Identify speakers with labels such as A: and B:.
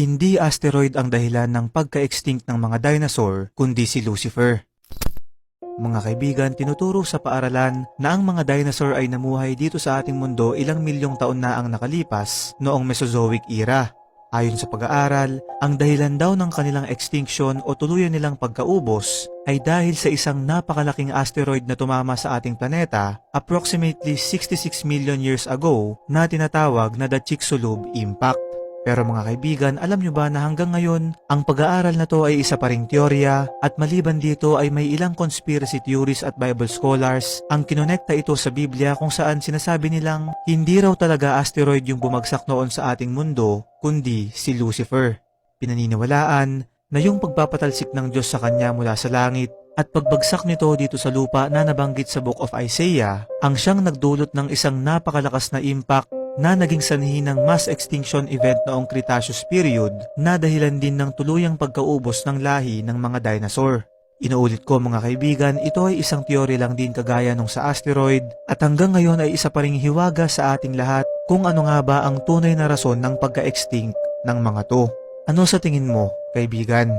A: hindi asteroid ang dahilan ng pagka-extinct ng mga dinosaur, kundi si Lucifer. Mga kaibigan, tinuturo sa paaralan na ang mga dinosaur ay namuhay dito sa ating mundo ilang milyong taon na ang nakalipas noong Mesozoic era. Ayon sa pag-aaral, ang dahilan daw ng kanilang extinction o tuluyan nilang pagkaubos ay dahil sa isang napakalaking asteroid na tumama sa ating planeta approximately 66 million years ago na tinatawag na the Chicxulub Impact. Pero mga kaibigan, alam nyo ba na hanggang ngayon, ang pag-aaral na to ay isa pa ring teorya at maliban dito ay may ilang conspiracy theories at Bible scholars ang kinonekta ito sa Biblia kung saan sinasabi nilang hindi raw talaga asteroid yung bumagsak noon sa ating mundo, kundi si Lucifer. Pinaniniwalaan na yung pagpapatalsik ng Diyos sa kanya mula sa langit at pagbagsak nito dito sa lupa na nabanggit sa Book of Isaiah ang siyang nagdulot ng isang napakalakas na impact na naging sanhi ng mass extinction event noong Cretaceous period na dahilan din ng tuluyang pagkaubos ng lahi ng mga dinosaur. Inuulit ko mga kaibigan, ito ay isang teorya lang din kagaya nung sa asteroid at hanggang ngayon ay isa pa ring hiwaga sa ating lahat kung ano nga ba ang tunay na rason ng pagka-extinct ng mga to. Ano sa tingin mo, kaibigan?